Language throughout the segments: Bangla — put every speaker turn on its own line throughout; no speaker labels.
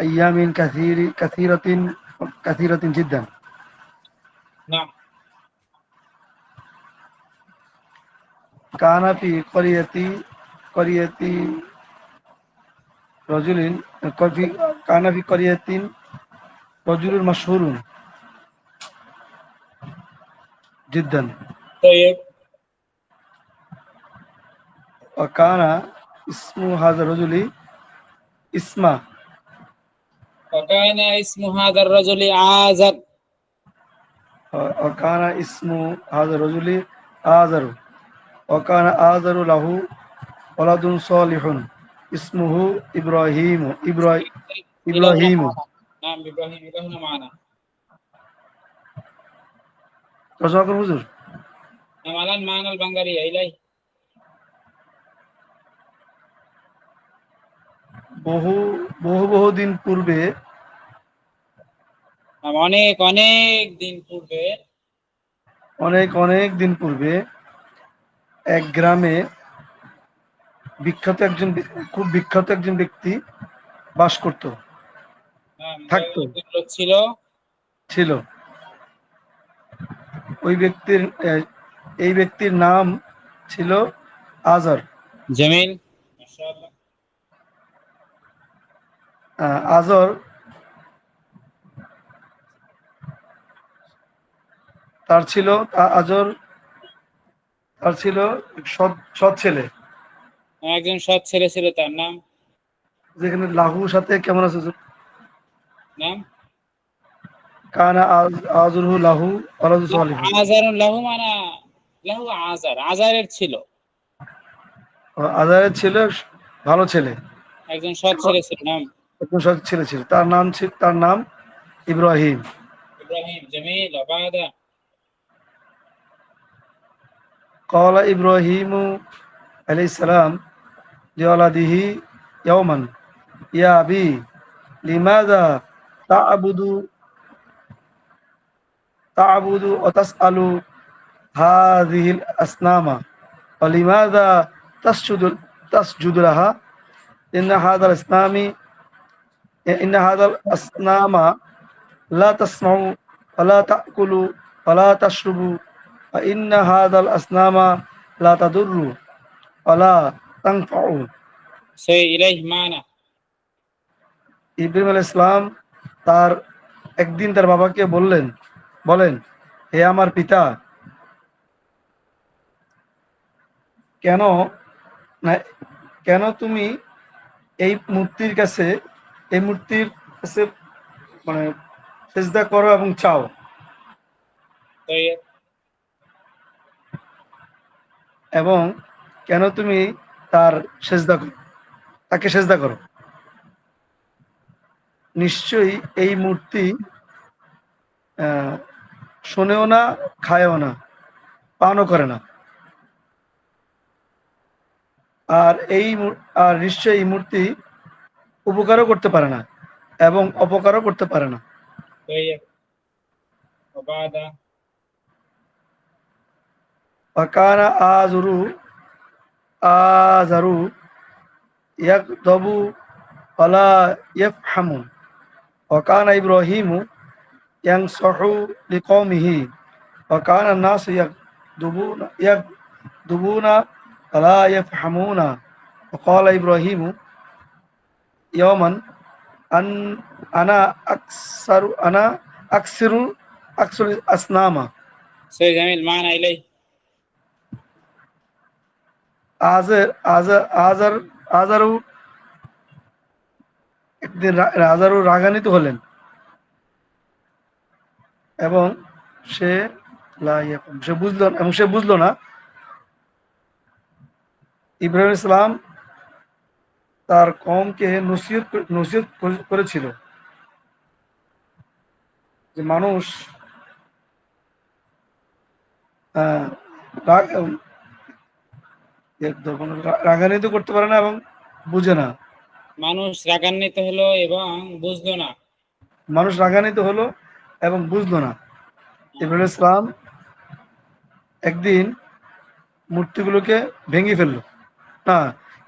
أيام كثير كثيرة كثيرة جدا
نعم
كان في قرية قرية رجل في كان في قرية رجل مشهور جدا
طيب
وكان اسم هذا الرجل اسمه
وكان اسم هذا الرجل عازر.
وكان اسم هذا الرجل عازر. وكان عازر له ولد صالح. اسمه إبراهيم. إبراهيم إبراهيم.
نعم إبراهيم إلهنا معنا.
تشكر حضور
نعم الآن معنا البنغالية إلهي.
বহু বহু বহু দিন পূর্বে
অনেক অনেক দিন পূর্বে।
অনেক অনেক দিন পূর্বে এক গ্রামে বিখ্যাত একজন খুব বিখ্যাত একজন ব্যক্তি বাস করত
হ্যাঁ,
থাকতো।
ছিল।
ছিল। ওই ব্যক্তির এই ব্যক্তির নাম ছিল আজর
জমিল।
আজর তার ছিল আজর তার ছিল সৎ ছেলে।
একজন সৎ ছেলে ছিল তার নাম?
যেখানে লাহুর সাথে কেমন আছে?
নাম?
কানা আজ- আজরহু লাহু ওয়ালাদু সালিহ।
আজারুন লাহু মানা লাহু আজার আজারের ছিল।
আজারের ছিল ভালো ছেলে।
একজন সৎ ছেলে ছিল নাম?
ছেলে ছিল তার নাম ছিল তার নাম ইব্রাহিম
ইব্রাহিম জমিল আবাদা
قال إبراهيم عليه السلام لولده يوما يا أبي لماذا تعبد تعبد وتسأل هذه الأصنام ولماذا تسجد تسجد لها إن هذا الأصنام إن هذا الأصنام لا تسمع ولا تأكل ولا تشرب فإن هذا الأصنام لا تضر ولا تنفع
সে ইলাইহ মানা
ইব্রাহিম আলাইহিস ইসলাম তার একদিন তার বাবাকে বললেন বলেন হে আমার পিতা কেন না কেন তুমি এই মূর্তির কাছে এই মূর্তির কাছে মানে সেজদা করো এবং চাও। এবং কেন তুমি তার সেজদা করো তাকে সেজদা করো? নিশ্চয়ই এই মূর্তি শোনেও না খায়ও না পানও করে না। আর এই আর নিশ্চয়ই এই মূর্তি উপকারও করতে পারে না এবং অপকারও করতে পারে না
طيب وبعد
وكان آزر آزر يغضب ولا يفهم وكان إبراهيم ينصح لقومه وكان الناس يغضبون يغضبون ولا يفهمون وقال إبراهيم ইয়মান আন আনা আকসারু আনা আকসিরু আকসুল আসনামা
সেই জামিল মান আইলাই
আজ আজ আজার আজারু একদিন রাজারও রাগানিত হলেন। এবং সে সে বুঝলো এবং সে বুঝলো না। ইব্রাহিম ইসলাম তার কমকে নসিহত নসিহত করেছিল। যে মানুষ রাগান্বিত করতে পারে না এবং বুঝে না।
মানুষ রাগান্বিত হলো এবং বুঝলো না।
মানুষ রাগান্বিত হলো এবং বুঝলো না। ইব্রাহিম ইসলাম একদিন মূর্তিগুলোকে ভেঙে ফেলল। না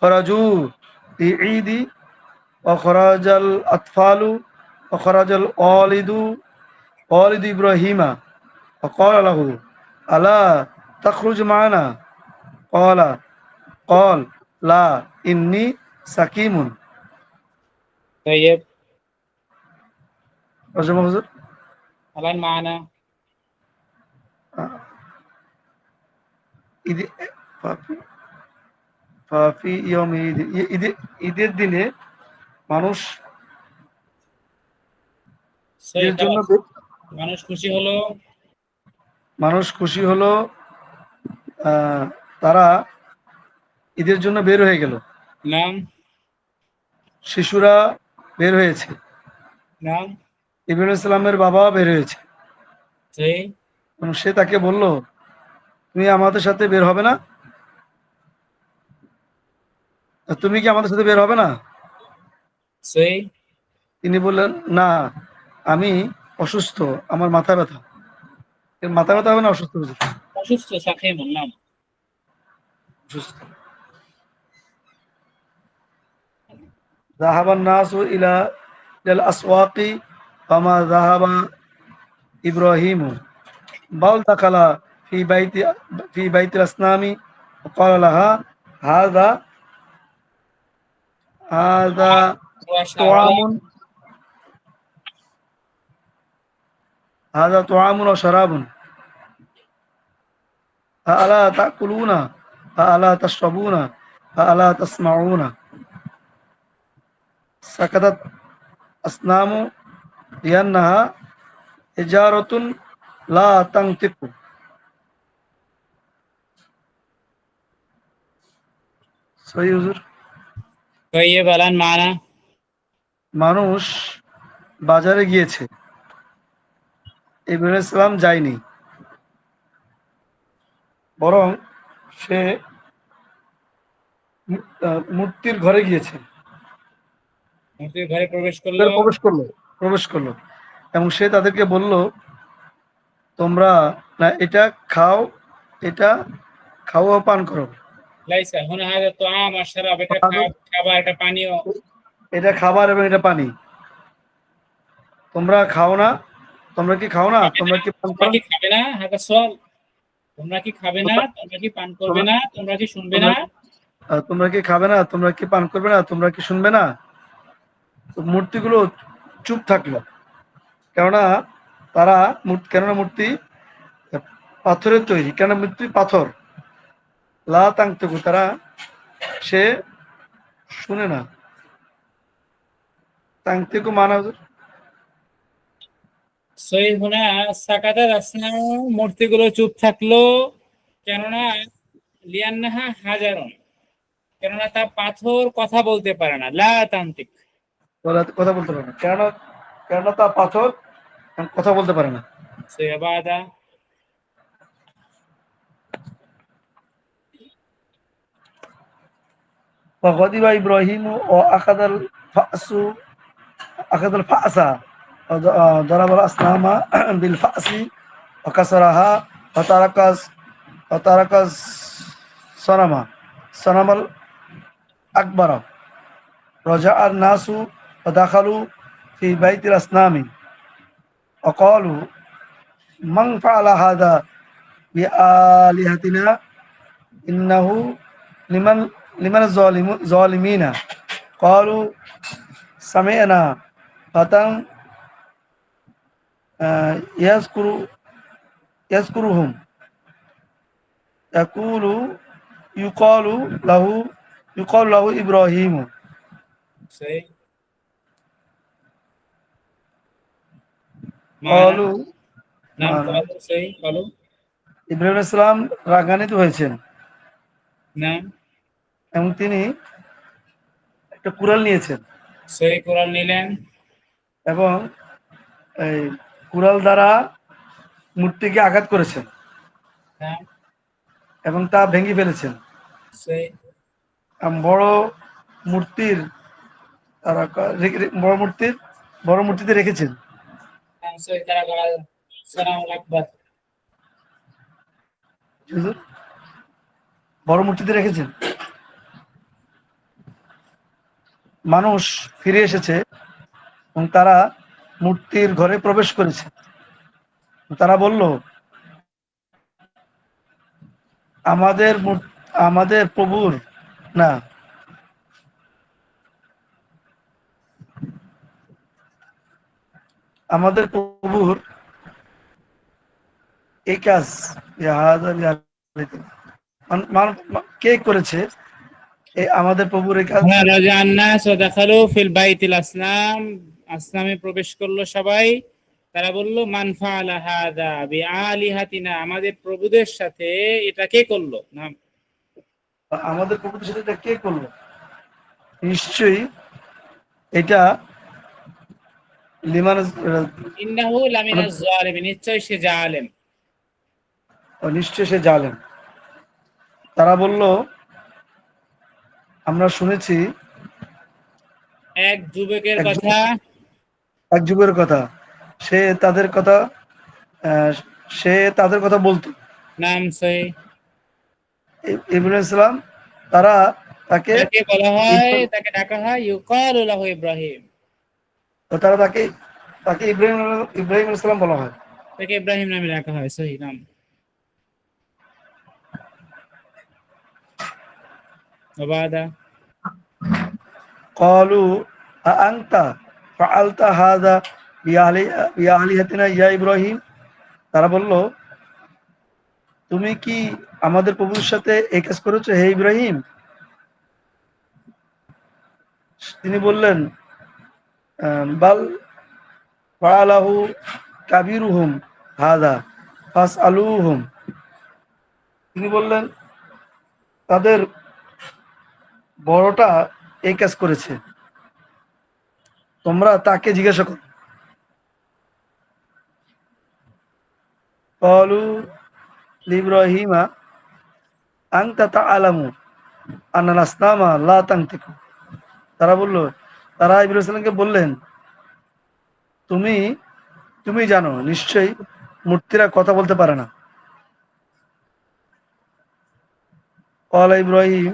خرجوا في عيد وخرج الأطفال وخرج الوالد والد إبراهيم فقال له ألا تخرج معنا قال قال لا إني سكيم
طيب
رجل حضور
الآن معنا
ঈদে ফাফি ফাফি ইয়ম ঈদ ঈদের দিনে মানুষ জন্য
মানুষ খুশি হলো।
মানুষ খুশি হলো তারা ঈদের জন্য বের হয়ে গেল।
নাম?
শিশুরা বের হয়েছে।
নাম?
ইব্রাহিম ইসলামের বাবা বের হয়েছে। সে তাকে বলল তুমি আমাদের সাথে বের হবে না? তুমি কি আমাদের সাথে বের হবে না
সহি
তিনি বললেন না আমি অসুস্থ আমার মাথা ব্যথা এর মাথা ব্যথা হবে না অসুস্থ হয়েছে
অসুস্থ সাকিমুন নাম
অসুস্থ ذهب الناس إلى إلى الأسواق فما ذهب إبراهيم بل دخل في بيت في بيت الأصنام وقال لها هذا هذا طعام. هذا طعام وشراب. ألا تأكلون؟ ألا تشربون؟ ألا تسمعون؟ سكتت أصنام لأنها إجارة لا تنطق.
سيوزر so
মানুষ বাজারে গিয়েছে। ইব্রাহিম ইসলাম যায়নি। বরং সে মূর্তির ঘরে গিয়েছে।
মূর্তির ঘরে প্রবেশ করল?
প্রবেশ করল প্রবেশ করল। এবং সে তাদেরকে বলল তোমরা না এটা খাও এটা খাও পান করো।
লাইসা হুনা হাযা আম আশরাব এটা খাও। খাবার এটা পানীয়।
এটা খাবার এবং এটা পানি। তোমরা খাও না। তোমরা কি খাও না? তোমরা কি পান
খাবে না? হাজা সওয়াল তোমরা কি খাবে না? তোমরা কি পান করবে না? তোমরা কি শুনবে না?
তোমরা কি খাবে না? তোমরা কি পান করবে না? তোমরা কি শুনবে না? মূর্তিগুলো চুপ থাকল। কেননা তারা কেননা মূর্তি পাথরের তৈরি। কেন মূর্তি পাথর। লা তাংতকু তারা সে শুনে না। তাংতেকু মানা হুজুর?
সই হুনা সাকাতার আসনা মূর্তিগুলো চুপ থাকল কেননা লিয়ান্নাহা হাজারন কেননা তা পাথর কথা বলতে পারে না। লা তান্ত্রিক।
বলা- কথা বলতে পারে না। কেননা কেননা তা পাথর কথা বলতে পারে না।
সই
وغضب إبراهيم وأخذ الفأس أخذ الفأس. ضرب الأصنام بالفأس وكسرها وترك وترك الصنم. صنم الأكبر. رجع الناس ودخلوا في بيت الأصنام. وقالوا من فعل هذا بآلهتنا؟ إنه لمن লিমান জলিমিনা কলু সামেনা ফাতাম ইয়াসকুরু ইয়াসকুরুহুম ইয়াকুলু ইউকলু লাহু ইউকলু লাহু ইব্রাহিম
সেই
কলু
নাম কলু
ইব্রাহিম ইসলাম রাগান্বিত হয়েছেন।
নাম
এবং তিনি একটা কুরাল নিয়েছেন।
সেই কুরাল নিলেন।
এবং এই কুরাল দ্বারা মূর্তিকে আঘাত করেছেন।
হ্যাঁ।
এবং তা ভেঙে ফেলেছেন। বড় মূর্তির তারা বড় মূর্তির বড় মূর্তিতে রেখেছেন। হ্যাঁ, বড় মূর্তিতে রেখেছেন। মানুষ ফিরে এসেছে এবং তারা মূর্তির ঘরে প্রবেশ করেছে। তারা বলল, আমাদের আমাদের প্রভুর, না। আমাদের প্রভুর এই কাজ কে করেছে? আমাদের প্রভুর
হ্যাঁ ফিল বাইতিল আসলাম। আসলামে প্রবেশ করল সবাই। তারা বলল মান বিআলিহাতিনা? আমাদের প্রভুদের সাথে এটা কে করল? না
আমাদের প্রভুদের সাথে এটা কে করল? নিশ্চয়ই এটা লিমান
ইন্নাহু লামিনাজ জালিমিন নিশ্চয় সে জালেম।
নিশ্চয় সে জালেন তারা বলল আমরা শুনেছি
এক যুবকের
যুবক-
কথা।
এক যুগের কথা। সে তাদের কথা সে তাদের কথা বলতো।
নাম সই
ইব্রাহিম ইসলাম তারা তাকে
তাকে বলা হয় তাকে ডাকা হয় ইউকালু লাহু ইব্রাহিম
তারা তাকে তাকে ইব্রাহিম ইব্রাহিম ইসলাম বলা হয়।
তাকে ইব্রাহিম নামে ডাকা হয় সহি নাম। وبعد
قالوا أأنت فعلت هذا بآلي- بآلهتنا يا إبراهيم তারা বলল তুমি কি আমাদের প্রভুর সাথে এই কাজ করেছো হে ইব্রাহিম তিনি বললেন আহ, বাল ফাআলাহু কাবিরুহুম হাদা ফাসআলুহুম তিনি বললেন তাদের বড়টা এই কাজ করেছে। তোমরা তাকে জিজ্ঞাসা করো। কলু লিব্রাহিমা আংতা তা আলামু আনানাসনামা লা তারা বলল, তারা ইব্রাহিমকে বললেন, তুমি তুমি জানো, নিশ্চয়ই মূর্তিরা কথা বলতে পারে না। অল ইব্রাহিম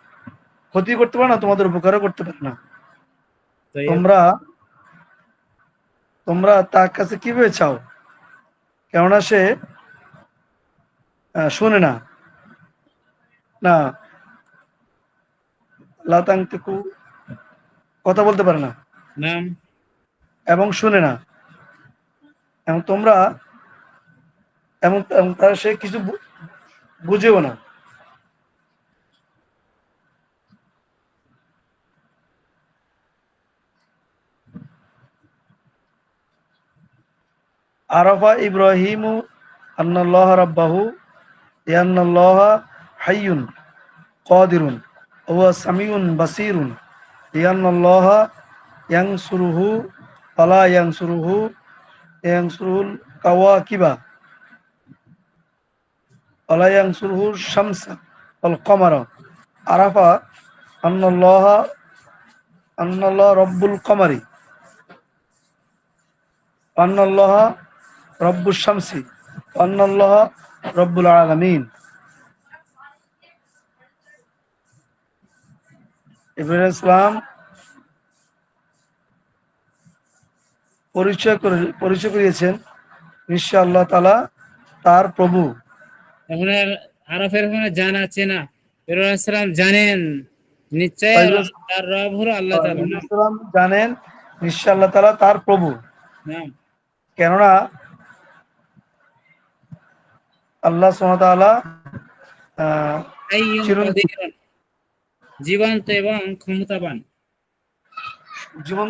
ক্ষতি করতে পারে না তোমাদের উপকারও করতে পারে না। তোমরা তোমরা তার কাছে কীভাবে চাও? কেননা সে শোনে না। না লাতাংতেকু কথা বলতে পারে না। এবং শুনে না। এবং তোমরা এবং তারা সে কিছু বুঝেও না। আরাফা ইব্রাহিমু আন্নাল্লাহ রাব্বাহু ইয়ান্নাল্লাহ হাইয়ুন কাদিরুন, ওয়া সামিউন বাসিরুন। ইয়ান্নাল্লাহ ইয়ানসুরুহু, ফালা ইয়ানসুরুহু ইয়ানসুরুল কাওয়াকিবা। ওয়ালা ইয়ানসুরুহু শামসা ওয়াল কমারা। আরাফা আন্নাল্লাহ আন্নাল্লাহ রব্বুল কমারি। আন্নাল্লাহ রব্বুল শামসি আন্নাল্লাহ রব্বুল আলামিন। ইব্রাহিম ইসলাম পরিচয় করে পরিচয় করিয়েছেন নিশ্চয় আল্লাহ তালা তার প্রভু।
এখন আরফের ওখানে জানা চেনা ইব্রাহিম জানেন নিশ্চয় তার রব হলো আল্লাহ তাআলা।
জানেন নিশ্চয় আল্লাহ তালা তার প্রভু। কেননা আল্লাহ।
জীবন্ত এবং ক্ষমতাবান
জীবন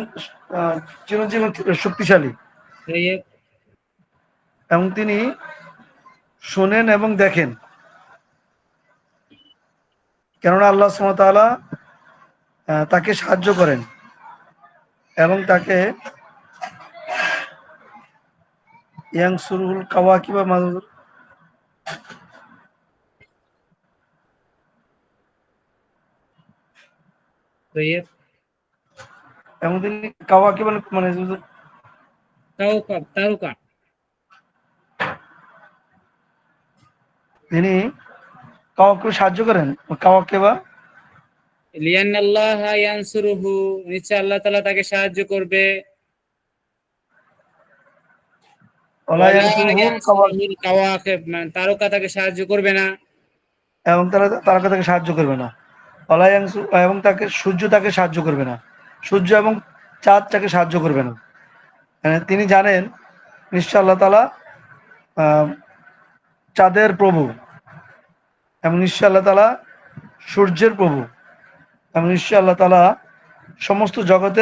চিরঞ্জীব শক্তিশালী এবং তিনি শোনেন এবং দেখেন কেননা আল্লাহ সুমতালা তাকে সাহায্য করেন এবং তাকে ইয়াং সুরুল কাওয়াকি বা মাদুর এবং তিনি কাওয়াকি মানে মানে
তাওকাব তারকা
তিনি কাওয়াকে সাহায্য করেন কাওয়াকে বা
লিয়ান আল্লাহ ইয়ানসুরুহু নিশ্চয় আল্লাহ তাআলা তাকে সাহায্য করবে তারকা তাকে সাহায্য করবে না
এবং তারা তারকা তাকে সাহায্য করবে না অলায়াংশু এবং তাকে সূর্য তাকে সাহায্য করবে না। সূর্য এবং চাঁদ তাকে সাহায্য করবে না। মানে তিনি জানেন, নিশ্চয় আল্লাহ তালা চাঁদের প্রভু এবং নিশ্চয় আল্লাহ তালা সূর্যের প্রভু এবং নিশ্চয় আল্লাহ তালা সমস্ত জগতের